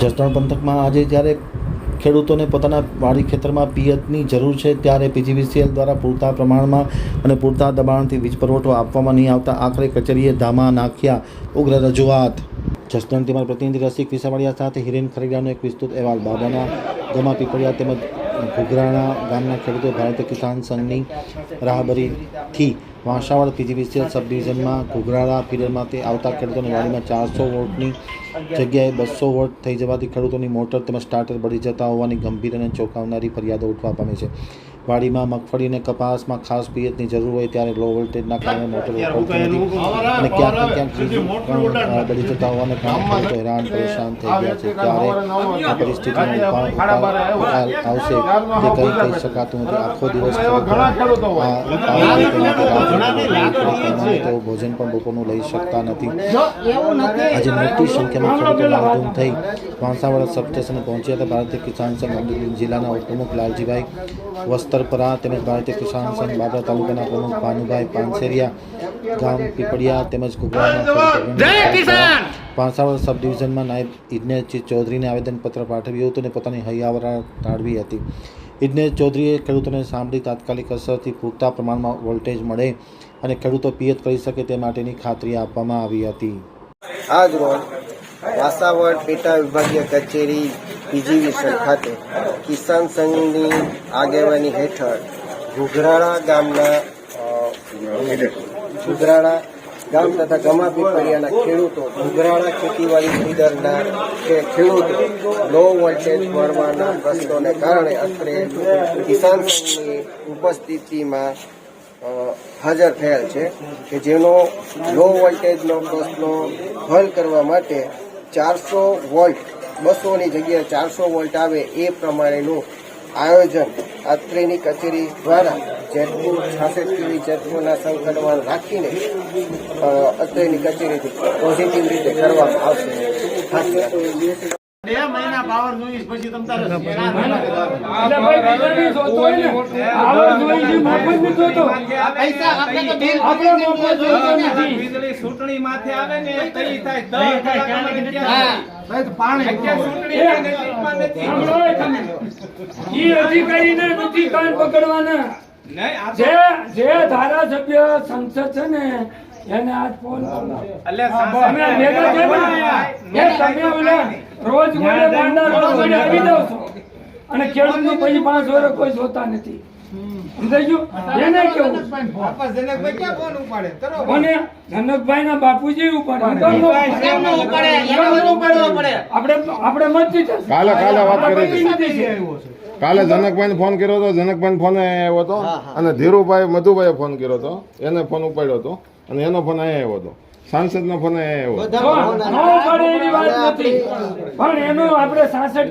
જસદણ પંથકમાં આજે જ્યારે ખેડૂતોને પોતાના વાડી ખેતરમાં પિયતની જરૂર છે, ત્યારે પીજીવીસીએલ દ્વારા પૂરતા પ્રમાણમાં અને પૂરતા દબાણથી વીજ પુરવઠો આપવામાં નહીં આવતા આખરે કચેરીએ ધામા નાખ્યા ઉગ્ર રજૂઆત. જસદણ તેમજ પ્રતિનિધિ રસિક વિસાવાડિયા સાથે હિરેન ખરીડાનો એક વિસ્તૃત અહેવાલ. બાબાના ગમા પીપળિયા તેમજ ઘુઘરાણા ગામના ખેડૂતો ભારતીય કિસાન સંઘની રાહબરીથી વાંસાવડ પીજીવીસીએલ સબ ડિવિઝનમાં ઘુઘરાળા પીરિયડમાંથી આવતા ખેડૂતોની વાડીમાં ચારસો વોટની જગ્યાએ બસો વોટ થઈ જવાથી ખેડૂતોની મોટર તેમજ સ્ટાર્ટર બળી જતા હોવાની ગંભીર અને ચોંકાવનારી ફરિયાદો ઉઠવા પામી છે. વાડીમાં મગફળી અને કપાસમાં ખાસ પિયતની જરૂર હોય ત્યારે લો વોલ્ટેજના કારણે મોટર અને ક્યાંક ને ક્યાંક બળી જતા હોવાને કારણે હેરાન પરેશાન થઈ ગયા છે. ત્યારે આ પરિસ્થિતિનો ઉપાય આવશે તે કંઈ કહી શકાતું નથી. આખો દિવસ તેઓ ભોજન પણ બપોરનું લઈ શકતા નથી. આજે મોટી સંખ્યામાં ખેડૂતો લાલધૂમ થઈ વાંસાવાડા સબસ્ટેશને પહોંચ્યા હતા. ભારતીય કિસાન સંઘ અમરેલી જિલ્લાના ઉપપ્રમુખ લાલજીભાઈ વસ્તરપરા તેમજ ભારતીય કિસાન સંઘ બાબરા તાલુકાના પ્રમુખ ભાનુભાઈ પાનસેરિયા ગામ પીપળિયા તેમજ કુકરાના પાંસાવડ સબ ડિવિઝનમાં નાયબ ઇજનેર ચૌધરીને આવેદનપત્ર પાઠવ્યું હતું અને પોતાની હૈયાવરા ટાળવી હતી. ઇજનેર ચૌધરીએ ખેડૂતોને સાંભળી તાત્કાલિક અસરથી પૂરતા પ્રમાણમાં વોલ્ટેજ મળે અને ખેડૂતો પિયત કરી શકે તે માટેની ખાતરી આપવામાં આવી હતી. આજ રોજ વાસાવળ પેટા વિભાગીય કચેરી પીજીવીસન ખાતે કિસાન સંઘની આગેવાની હેઠળ ઘુઘરાળા ગામના ઘુઘરાળા ગામ તથા ગમા પીપળિયાના ખેડૂતો ઘુઘરાળા ખેતીવાડી ફીડરના ખેડૂતો લો વોલ્ટેજ મળવાના પ્રશ્નોને કારણે અત્રે કિસાન સંઘની ઉપસ્થિતિમાં હાજર થયેલ છે કે જેનો લો વોલ્ટેજનો પ્રશ્નો હલ કરવા માટે ચારસો વોલ્ટ બસોની જગ્યાએ ચારસો વોલ્ટ આવે એ પ્રમાણેનું આયોજન અત્રેની કચેરી દ્વારા જેટલું છાસઠ કેવી જેટલુંના સંકલન રાખીને અત્રેની કચેરીથી પોઝિટિવ રીતે કરવામાં આવશે. બે મહિના પાવર જોઈશ પછી તમ તારે એટલે ભાઈ બીજાની જોતો હોય ને. પૈસા આપણે તો બિલ આપણે વીજળી માથે આવે તઈ થાય. પાણી એ અધિકારીને નથી કાન પકડવાના. જે જે ધારાસભ્ય સંસદ છે ને એને આજ ફોન ને રોજ છો. અને ખેડૂતનું પછી પાંચ વર્ષ કોઈ જોતા નથી. સમજાઈ ગયું? એને કેવું? આપા જનકભાઈ ક્યાં ફોન ઉપાડે? કરો કોને? જનકભાઈ ના બાપુજી ઉપર કેમનો ઉપાડે? એનો ઉપાડવો પડે. આપણે આપણે મત જીતે કાલે કાલે વાત કરી હતી. નથી છે. કાલે જનકભાઈ ફોન કર્યો હતો. જનકભાઈ ફોન આવ્યો હતો. અને ધીરુભાઈ મધુભાઈ ફોન કર્યો હતો. એને ફોન ઉપાડ્યો હતો. અને એનો ફોન અહીંયા આવ્યો હતો. સાંસદનો ફોન અહીંયા આવ્યો પણ એનું આપણે સાસઠ